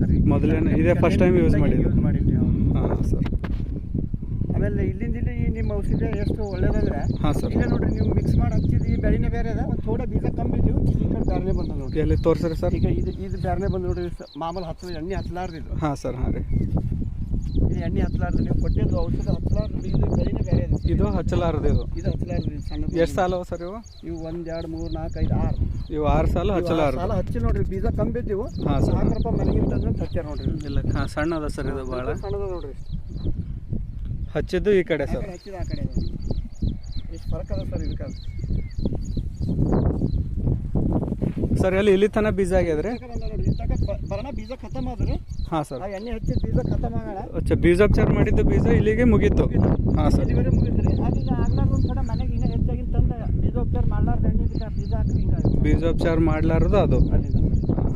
Sir. ಮೊದಲೇನೆ ಇದೇ first time use ಮಾಡಿದ್ದು. ಯೂಸ್ ಮಾಡಿದ್ವಿ ಹಾಂ ಸರ್. ಆಮೇಲೆ ಇಲ್ಲಿಂದ ಇಲ್ಲಿ ನಿಮ್ಮ ಔಷಧಿ ಎಷ್ಟು ಒಳ್ಳೇದಂದ್ರೆ ಹಾಂ ಸರ್. ಇಲ್ಲ ನೋಡ್ರಿ ನೀವು ಮಿಕ್ಸ್ ಮಾಡಿ ಹಚ್ಚಿದ್ದು ಈ ಬೆಳೆನೇ ಬೇರೆ ಅದ ಒಂದು ಥೋಡೆ ಬೀಜ ಕಮ್ಮಿ ಇದ್ದೀವಿ ಈ ಕಡೆ ಬೇರೆನೇ ಬಂದ ನೋಡ್ರಿ. ಎಲ್ಲಿ ತೋರಿಸ್ರಿ ಸರ್? ಈಗ ಇದು ಇದು ಬೇರೆನೇ ಬಂದು ನೋಡ್ರಿ ಮಾಮೂಲು ಹಚ್ಚದ ಎಣ್ಣೆ ಹತ್ತಲಾರ್ದು ಹಾಂ ಸರ್ ಹಾಂ ರೀ. ಎಣ್ಣೆ ಹಚ್ಚಲಾರ್ದು ನೀವು ಕೊಟ್ಟಿದ್ದು ಔಷಧ ಹಚ್ಚಲಾರ್ದು ಇದು ಬೆಳೆನೇ ಬೇರೆ ಇದೆ. ಇದು ಹಚ್ಚಲಾರದು ಇದು. ಇದು ಹಚ್ಚಲಾರ್ದು ಇದು ಸಣ್ಣ ಎಷ್ಟು ಸಾಲ ಅವ ಸರ್ ಇವು? ಇವು ಒಂದು ಎರಡು ಮೂರು ನಾಲ್ಕು ಐದು ಆರು. ಇವು ಆರು ಸಾಲ ಹಚ್ಚಲಾರದು. ಸಾಲ ಹಚ್ಚಿ ನೋಡ್ರಿ ಬೀಜ ಕಮ್ಮಿ ಇದ್ದೀವು ಹಾಂ ನಾಲ್ಕು ರೂಪಾಯಿ ಮನೆಗೆ ಹಚ್ಚಾರ ನೋಡ್ರಿ. ಇಲ್ಲ ಹಾಂ ಸಣ್ಣ ಅದ ಸರ್ ಇದು ಭಾಳ. ಸಣ್ಣದ ನೋಡ್ರಿ. ಹಚ್ಚಿದ್ದು ಈ ಕಡೆ ಸರ್. ಹಚ್ಚಿದ ಆ ಕಡೆ. ಎಷ್ಟು ಫರಕ್ ಅದ ಸರ್ ಇದಕ್ಕೆ? ಸರ್ ಎಲ್ಲಿ ಇಲ್ಲಿ ತನಕ ಬೀಜ ಆಗ್ಯದ್ರಿ? ಬರೋಣ ಬೀಜ ಖತಮ್ ಆದ್ರೆ. ಹಾಂ ಸರ್ ಎಣ್ಣೆ ಹಚ್ಚಿ ಬೀಜ ಖತಮ್ ಆಗೋಣ ಅಚ್ಚಾ ಬೀಜೋಪಚಾರ ಮಾಡಿದ್ದು ಬೀಜ ಇಲ್ಲಿಗೆ ಮುಗೀತು. ಹಾಂ ಸರ್ ಇಲ್ಲಿವರೆಗೆ ಮುಗಿದ್ರಿ ಅದೀಗ ಆಗ್ಲಾರ್ದು ಒಂದು ಕಡೆ ಮನೆಗೆ ಇನ್ನೂ ಹೆಚ್ಚಾಗಿ ತಂದ ಬೀಜೋಪಚಾರ ಮಾಡಲಾರ್ದು ಎಣ್ಣೆ ಬೀಜ ಹಾಕಿ ಹಿಂಗಾಗಿ ಬೀಜೋಪಚಾರ ಮಾಡಲಾರ್ದು ಅದು. ಹಾಂ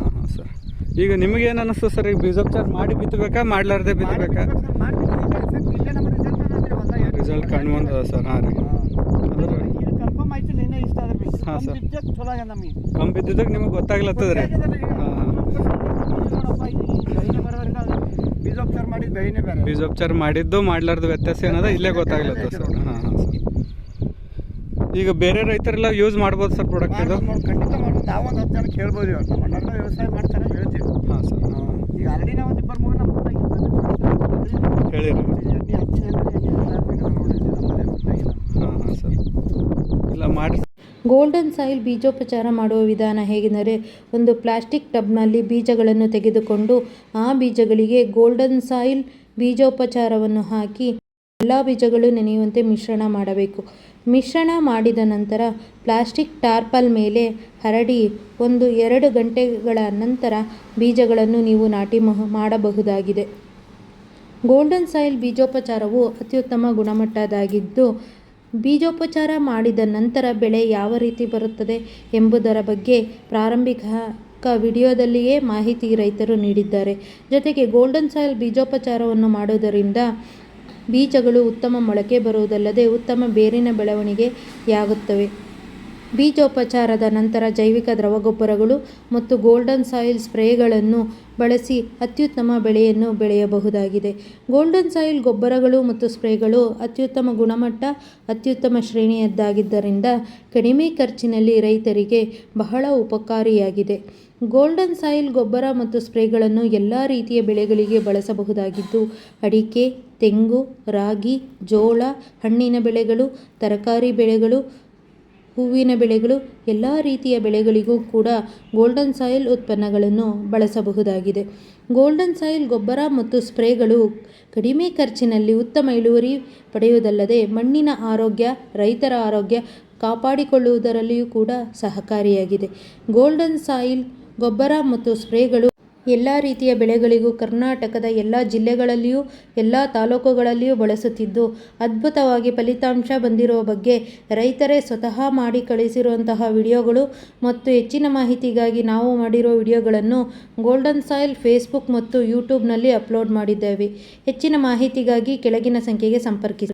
ಹಾಂ ಸರ್ ಈಗ ನಿಮಗೆ ಏನು ಅನ್ನಿಸ್ತು ಸರ್ ಈಗ ಬೀಜೋಪಚಾರ ಮಾಡಿ ಬಿತ್ತಬೇಕಾ ಮಾಡ್ಲಾರ್ದೆ ಬಿತ್ತಬೇಕಾ ರಿಸಲ್ಟ್ ಕಾಣ್ಬಂದದ ಸರ್ ಹಾಂ ರೀ. ಹಾಂ, ಸರ್. ಕಮ್ಮಿ ಬಿದ್ದಿದ್ದಕ್ಕೆ ನಿಮಗೆ. ಗೊತ್ತಾಗ್ಲತ್ತದ ರೀ ಬೀಜೋಪಚಾರ ಮಾಡಿದ್ದು ಬೆಳೆನೇ ಬೇರೆ ಬೀಜೋಪಚಾರ ಮಾಡಿದ್ದು ಮಾಡ್ಲಾರ್ದು ವ್ಯತ್ಯಾಸ ಏನದ ಇಲ್ಲೇ ಗೊತ್ತಾಗಿಲ್ಲ ಸರ್ ಹಾಂ ಹಾಂ ಸರ್. ಈಗ ಬೇರೆ ರೈತರೆಲ್ಲ ಯೂಸ್ ಮಾಡ್ಬೋದು ಸರ್ ಪ್ರಾಡಕ್ಟ್ ಇದು? ಖಂಡಿತ ಮಾಡ್ಬೋದು. ನಾವು ಒಂದು ಹತ್ತು ಜನಕ್ಕೆ ಹೇಳ್ಬೋದು ಇವಾಗ. ನಮ್ಮ ಅಣ್ಣ ವ್ಯವಸಾಯ ಮಾಡ್ತಾರೆ ಹೇಳ್ತೀವಿ. ಹಾಂ ಸರ್. ಈಗ ಆಲ್ರೆಡಿ ನಾವು ಒಂದು ಇಬ್ಬರು ಮೂರು ನಮ್ಮ ಹೇಳಿರಿ ಹಾಂ ಹಾಂ ಸರ್. ಇಲ್ಲ ಮಾಡಿ ಗೋಲ್ಡನ್ ಸಾಯಿಲ್ ಬೀಜೋಪಚಾರ ಮಾಡುವ ವಿಧಾನ ಹೇಗೆಂದರೆ ಒಂದು ಪ್ಲಾಸ್ಟಿಕ್ ಟಬ್ನಲ್ಲಿ ಬೀಜಗಳನ್ನು ತೆಗೆದುಕೊಂಡು ಆ ಬೀಜಗಳಿಗೆ ಗೋಲ್ಡನ್ ಸಾಯಿಲ್ ಬೀಜೋಪಚಾರವನ್ನು ಹಾಕಿ ಎಲ್ಲ ಬೀಜಗಳು ನೆನೆಯುವಂತೆ ಮಿಶ್ರಣ ಮಾಡಬೇಕು. ಮಿಶ್ರಣ ಮಾಡಿದ ನಂತರ ಪ್ಲಾಸ್ಟಿಕ್ ಟಾರ್ಪಲ್ ಮೇಲೆ ಹರಡಿ ಒಂದು ಎರಡು ಗಂಟೆಗಳ ನಂತರ ಬೀಜಗಳನ್ನು ನೀವು ನಾಟಿ ಮಾಡಬಹುದಾಗಿದೆ. ಗೋಲ್ಡನ್ ಸಾಯಿಲ್ ಬೀಜೋಪಚಾರವು ಅತ್ಯುತ್ತಮ ಗುಣಮಟ್ಟದಾಗಿದ್ದು ಬೀಜೋಪಚಾರ ಮಾಡಿದ ನಂತರ ಬೆಳೆ ಯಾವ ರೀತಿ ಬರುತ್ತದೆ ಎಂಬುದರ ಬಗ್ಗೆ ಪ್ರಾರಂಭಿಕ ವಿಡಿಯೋದಲ್ಲಿಯೇ ಮಾಹಿತಿ ರೈತರು ನೀಡಿದ್ದಾರೆ. ಜೊತೆಗೆ ಗೋಲ್ಡನ್ ಸಾಯಿಲ್ ಬೀಜೋಪಚಾರವನ್ನು ಮಾಡುವುದರಿಂದ ಬೀಜಗಳು ಉತ್ತಮ ಮೊಳಕೆ ಬರುವುದಲ್ಲದೆ ಉತ್ತಮ ಬೇರಿನ ಬೆಳವಣಿಗೆಯಾಗುತ್ತವೆ. ಬೀಜೋಪಚಾರದ ನಂತರ ಜೈವಿಕ ದ್ರವಗೊಬ್ಬರಗಳು ಮತ್ತು ಗೋಲ್ಡನ್ ಸಾಯಿಲ್ ಸ್ಪ್ರೇಗಳನ್ನು ಬಳಸಿ ಅತ್ಯುತ್ತಮ ಬೆಳೆಯನ್ನು ಬೆಳೆಯಬಹುದಾಗಿದೆ. ಗೋಲ್ಡನ್ ಸಾಯಿಲ್ ಗೊಬ್ಬರಗಳು ಮತ್ತು ಸ್ಪ್ರೇಗಳು ಅತ್ಯುತ್ತಮ ಗುಣಮಟ್ಟ, ಅತ್ಯುತ್ತಮ ಶ್ರೇಣಿಯದ್ದಾಗಿದ್ದರಿಂದ ಕಡಿಮೆ ಖರ್ಚಿನಲ್ಲಿ ರೈತರಿಗೆ ಬಹಳ ಉಪಕಾರಿಯಾಗಿದೆ. ಗೋಲ್ಡನ್ ಸಾಯಿಲ್ ಗೊಬ್ಬರ ಮತ್ತು ಸ್ಪ್ರೇಗಳನ್ನು ಎಲ್ಲ ರೀತಿಯ ಬೆಳೆಗಳಿಗೆ ಬಳಸಬಹುದಾಗಿದ್ದು, ಅಡಿಕೆ, ತೆಂಗು, ರಾಗಿ, ಜೋಳ, ಹಣ್ಣಿನ ಬೆಳೆಗಳು, ತರಕಾರಿ ಬೆಳೆಗಳು ಹೂವಿನ ಬೆಳೆಗಳು ಎಲ್ಲ ರೀತಿಯ ಬೆಳೆಗಳಿಗೂ ಕೂಡ ಗೋಲ್ಡನ್ ಸಾಯಿಲ್ ಉತ್ಪನ್ನಗಳನ್ನು ಬಳಸಬಹುದಾಗಿದೆ. ಗೋಲ್ಡನ್ ಸಾಯಿಲ್ ಗೊಬ್ಬರ ಮತ್ತು ಸ್ಪ್ರೇಗಳು ಕಡಿಮೆ ಖರ್ಚಿನಲ್ಲಿ ಉತ್ತಮ ಇಳುವರಿ ಪಡೆಯುವುದಲ್ಲದೆ ಮಣ್ಣಿನ ಆರೋಗ್ಯ, ರೈತರ ಆರೋಗ್ಯ ಕಾಪಾಡಿಕೊಳ್ಳುವುದರಲ್ಲಿಯೂ ಕೂಡ ಸಹಕಾರಿಯಾಗಿದೆ. ಗೋಲ್ಡನ್ ಸಾಯಿಲ್ ಗೊಬ್ಬರ ಮತ್ತು ಸ್ಪ್ರೇಗಳು ಎಲ್ಲ ರೀತಿಯ ಬೆಳೆಗಳಿಗೂ ಕರ್ನಾಟಕದ ಎಲ್ಲ ಜಿಲ್ಲೆಗಳಲ್ಲಿಯೂ, ಎಲ್ಲ ತಾಲೂಕುಗಳಲ್ಲಿಯೂ ಬಳಸುತ್ತಿದ್ದು, ಅದ್ಭುತವಾಗಿ ಫಲಿತಾಂಶ ಬಂದಿರುವ ಬಗ್ಗೆ ರೈತರೇ ಸ್ವತಃ ಮಾಡಿ ಕಳಿಸಿರುವಂತಹ ವಿಡಿಯೋಗಳು ಮತ್ತು ಹೆಚ್ಚಿನ ಮಾಹಿತಿಗಾಗಿ ನಾವು ಮಾಡಿರೋ ವಿಡಿಯೋಗಳನ್ನು ಗೋಲ್ಡನ್ ಸಾಯಿಲ್ ಫೇಸ್ಬುಕ್ ಮತ್ತು ಯೂಟ್ಯೂಬ್ನಲ್ಲಿ ಅಪ್ಲೋಡ್ ಮಾಡಿದ್ದೇವೆ. ಹೆಚ್ಚಿನ ಮಾಹಿತಿಗಾಗಿ ಕೆಳಗಿನ ಸಂಖ್ಯೆಗೆ ಸಂಪರ್ಕಿಸಿ.